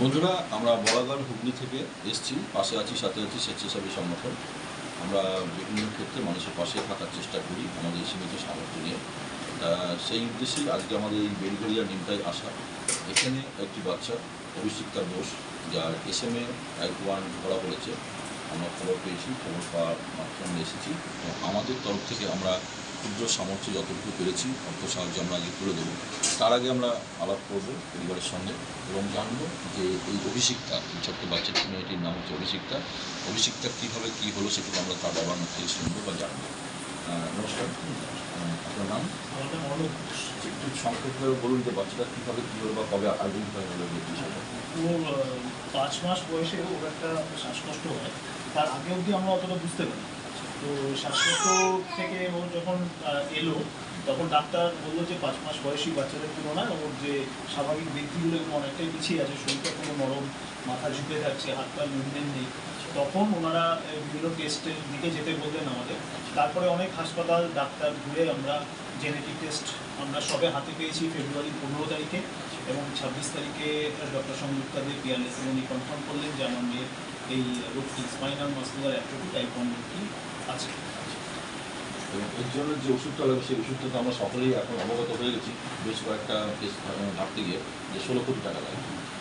বন্ধুরা, আমরা বলাগড় হুগলি থেকে এসেছি। পাশে আছি, সাথে আছি স্বেচ্ছাসেবী সংগঠন। আমরা বিভিন্ন ক্ষেত্রে মানুষের পাশে থাকার চেষ্টা করি আমাদের সীমিত সামর্থ্য নিয়ে। তা সেই উদ্দেশ্যেই আজকে আমাদের এই বেলগড়িয়া নিমটায় আসা। এখানে একটি বাচ্চা অভিষিক্তার বোস, যার S M A type one ধরা পড়েছে। আমরা খবর পেয়েছি, খবর পাওয়ার মাধ্যমে এসেছি। আমাদের তরফ থেকে আমরা ক্ষুদ্র সামর্থ্য যতটুকু পেরেছি অর্থ সাহায্য আমরা আগে তুলে দেবো। তার আগে আমরা আলাপ করব পরিবারের সঙ্গে এবং জানব যে এই অভিষিক্তা এই ছোট্ট বাচ্চাটি মেয়েটির নাম হচ্ছে অভিষিক্তা। অভিষিক্তা কীভাবে কী হলো সেটুকু আমরা তার বাবার মুখ থেকে শুনব বা জানব। নমস্কার। আপনার নাম? অনেক একটু সংক্ষেপে বলুন যে বাচ্চাটা কীভাবে কী হলো বা কবে আইডেন্টিফাই হলো বিষয়টা। পাঁচ মাস বয়সে ওর একটা শ্বাসকষ্ট হয়। তার আগে অবধি আমরা অতটা বুঝতে পারি তো শ্বাসকষ্ট থেকে ও যখন এলো, তখন ডাক্তার বলল যে পাঁচ মাস বয়সী বাচ্চাদের তুলনায় ওর যে স্বাভাবিক বৃদ্ধিগুলো অনেকটাই পিছিয়ে আছে, শরীরটা কোনো নরম, মাথা ঝুঁকে থাকছে, হাত পা মুভমেন্ট নেই, তখন ওনারা বিভিন্ন টেস্টের দিকে যেতে বললেন আমাদের। তারপরে অনেক হাসপাতাল, ডাক্তার ঘুরে আমরা জেনেটিক টেস্ট আমরা সবে হাতে পেয়েছি ফেব্রুয়ারি পনেরো তারিখে এবং ছাব্বিশ তারিখে ডক্টর সংযুক্তা দেব পিয়ারলেস উনি কনফার্ম করলেন যে আমার মেয়ের এই রোগটি spinal muscular atrophy type one রোগটি এর জন্য যে ওষুধটা লাগবে সেই ওষুধটা তো আমরা সকলেই এখন অবগত হয়ে গেছি। বেশ কয়েকটা কেস ভাবতে গিয়ে যে ষোলো কোটি টাকা লাগে।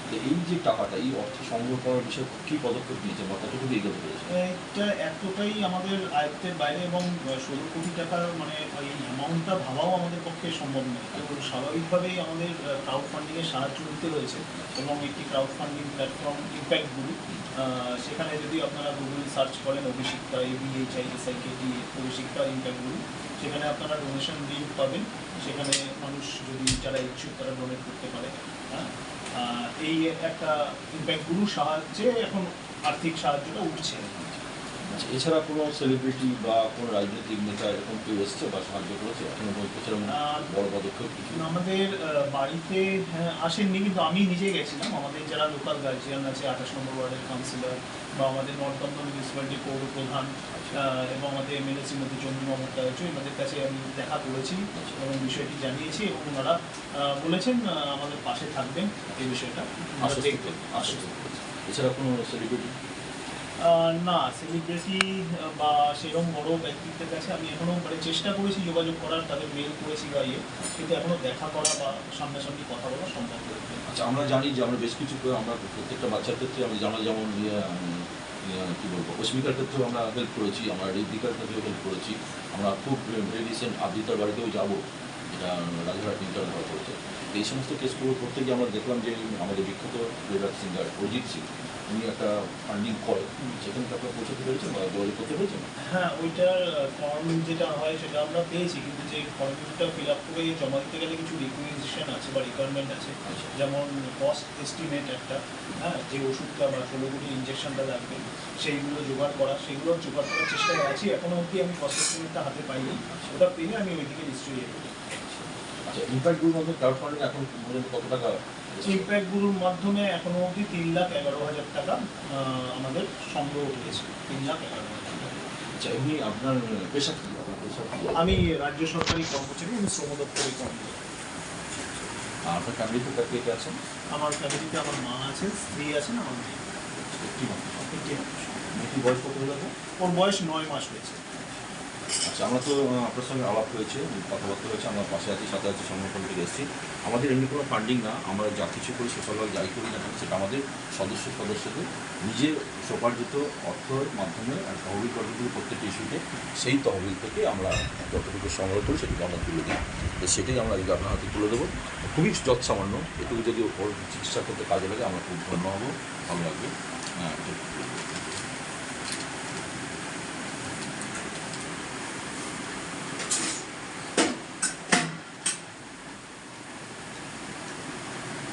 তো এই যে টাকাটা, এই অর্থ সংগ্রহ করার বিষয়ে কী পদক্ষেপ নিয়েছে বা কতটুকু এগোতে পেরেছে এটা এতটাই আমাদের আয়ত্তের বাইরে এবং ষোলো কোটি টাকার মানে এই অ্যামাউন্টটা ভাবাও আমাদের পক্ষে সম্ভব নয়। তো স্বাভাবিকভাবেই আমাদের ক্রাউড ফান্ডিংয়ের সাহায্য নিতে হয়েছে এবং একটি crowd funding platform impact group সেখানে যদি আপনারা গুগল সার্চ করেন অভিষিক্তা এবিএইচআই এসআইকেটি অভিষিক্তা ইম্প্যাক্ট গ্রুপ সেখানে আপনারা ডোনেশন দিয়ে পাবেন, সেখানে মানুষ যদি যারা ইচ্ছুক তারা ডোনেট করতে পারে হ্যাঁ? এই একটা গ্রুপ সাহায্যে এখন আর্থিক সাহায্যটা উঠছে। এছাড়া কোনো সেলিব্রিটি বা কোনো রাজনৈতিক নেতা এরকম কেউ এসছে বা সাহায্য করেছে? এখনও সেরকম আহ, বড় পদক্ষেপ কিছু? আমাদের বাড়িতে হ্যাঁ, আসেননি কিন্তু আমি নিজে গেছিলাম। আমাদের যারা লোকাল গার্জিয়ান আছে আঠাশ নম্বর ওয়ার্ডের কাউন্সিলর বা আমাদের নর্থ দমদম মিউনিসিপ্যালিটি পৌর প্রধান এবং আমাদের এমএলএ শ্রীমতী চন্দ্রিমা ভট্টাচার্য এনাদের কাছে আমি দেখা করেছি এবং বিষয়টি জানিয়েছি এবং ওনারা বলেছেন আমাদের পাশে থাকবেন এই বিষয়টা। ওনারা দেখবেন এছাড়া কোনো সেলিব্রিটি না সেলিব্রিটি বা সেরকম বড় ব্যক্তিত্বের কাছে আমি এখনও মানে চেষ্টা করেছি যোগাযোগ করার তাদের মেল করেছি বা ইয়ে কিন্তু এখনও দেখা করা বা সামনাসামনি কথা বলা সম্ভব আচ্ছা আমরা জানি যে আমরা বেশ কিছু করে আমরা প্রত্যেকটা বাচ্চার ক্ষেত্রে আমরা জানা যেমন ইয়ে, ইয়ে, কী বলব অস্মিকার ক্ষেত্রেও আমরা হেল্প করেছি আমরা ঋদ্বিকার ক্ষেত্রেও হেল্প করেছি আমরা খুব রিসেন্ট আবৃতার বাড়িতেও যাব। যেটা রাজঘাট ইন্টার ধরা করেছে। এই সমস্ত কেসগুলো করতে গিয়ে আমরা দেখলাম যে আমাদের বিখ্যাত প্লেব্যাক সিঙ্গার অরিজিৎ সিং উনি একটা ফান্ডিং করে সেখানে আপনারা পৌঁছাতে পেরেছেন বা যোগাযোগ করতে পেরেছেন? হ্যাঁ ওইটার ফর্ম যেটা হয় সেটা আমরা পেয়েছি কিন্তু যে ফর্মটা ফিল আপ করে জমা দিতে গেলে কিছু রিকুইজিশন আছে বা রিকোয়ারমেন্ট আছে। আচ্ছা। যেমন কস্ট এস্টিমেট একটা হ্যাঁ যে ওষুধটা বা ষোলো কোটি ইঞ্জেকশনটা লাগবে সেইগুলো জোগাড় করা সেগুলো জোগাড় করার চেষ্টায় আছি। এখনও অবধি আমি কস্ট এস্টিমেটটা হাতে পাইনি। ওটা পেলে আমি ওইদিকে নিশ্চয়ই আচ্ছা ইম্প্যাক্ট ক্রাউড ফান্ডিং এখন পর্যন্ত কত টাকা ইম্প্যাক্ট গুরুর মাধ্যমে এখনও অবধি তিন লাখ এগারো হাজার টাকা আমাদের সংগ্রহ হয়েছে। তিন লাখ এগারো হাজার টাকা। আচ্ছা এমনি আপনার পেশা কি? আমি রাজ্য সরকারি কর্মচারী আমি শ্রম দপ্তরে কর্মচারী। আর আপনার ফ্যামিলিতে কে আছেন? আমার ফ্যামিলিতে আমার মা আছেন স্ত্রী আছেন আমার মেয়ে। একটি মানুষ। একটি মানুষ। বয়স কত হলো ওর বয়স নয় মাস হয়েছে। আচ্ছা আমরা তো আপনার সঙ্গে আলাপ হয়েছে, কথাবার্তা হয়েছে, আমরা পাশে আছি, সাথে আছি সংগঠন থেকে এসেছি। আমাদের এমনি কোনো ফান্ডিং না, আমরা যা কিছু করি সোশ্যালভাবে যাই করি না, সেটা আমাদের সদস্য সদস্যদের নিজের সোপার্জিত অর্থের মাধ্যমে তহবিল কর্মগুলো প্রত্যেকটি ইস্যুতে সেই তহবিল থেকে আমরা যতটুকু সংগ্রহ করি, সেটুকু আমরা তুলে দিই। তো সেটাই আমরা আজকে আপনার হাতে তুলে দেবো, খুবই যৎসামান্য, এটুকু যদি ওর চিকিৎসা করতে কাজে লাগে, আমরা খুব ধন্য হব। ভালো লাগবে। হ্যাঁ ঠিক।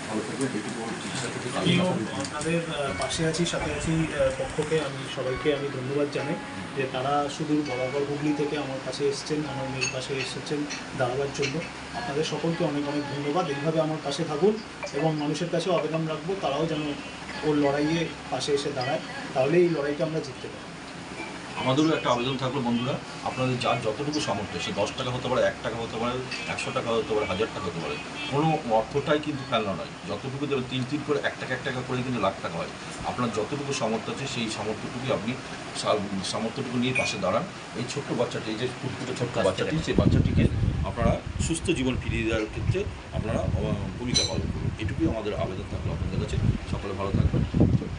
ভালো থাকবেন এটুকু ওর চিকিৎসা করতে কাজে আমিও আপনাদের পাশে আছি, সাথে আছি পক্ষকে। আমি সবাইকে আমি ধন্যবাদ জানাই যে তারা শুধু বরাবর হুগলি থেকে আমার কাছে এসেছেন, আমার মেয়ের পাশে এসেছেন দাঁড়াবার জন্য। আপনাদের সকলকে অনেক অনেক ধন্যবাদ। এইভাবে আমার পাশে থাকুন এবং মানুষের কাছে আবেদন রাখব। তারাও যেন ওর লড়াইয়ে পাশে এসে দাঁড়ায়। তাহলে এই লড়াইটা আমরা জিততে পারি। আমাদেরও একটা আবেদন থাকল বন্ধুরা। আপনাদের যার যতটুকু সামর্থ্য সে দশ টাকা হতে পারে এক টাকা হতে পারে একশো টাকা হতে পারে হাজার টাকা হতে পারে কোনো অর্থটাই কিন্তু খেলনা নয়। যতটুকু দেবেন তিন তিন করে এক টাকা এক টাকা করে কিন্তু লাখ টাকা হয়। আপনার যতটুকু সামর্থ্য আছে সেই সামর্থ্যটুকুই আপনি সামর্থ্যটুকু নিয়ে পাশে দাঁড়ান। এই ছোট্ট বাচ্চাটি এই যে ফুটফুটে ছোট্ট বাচ্চাটি সেই বাচ্চাটিকে আপনারা সুস্থ জীবন ফিরিয়ে দেওয়ার ক্ষেত্রে আপনারা ভূমিকা পালন করুন। এটুকুই আমাদের আবেদন থাকল আপনাদের কাছে। সকলে ভালো থাকবেন। ছোট্ট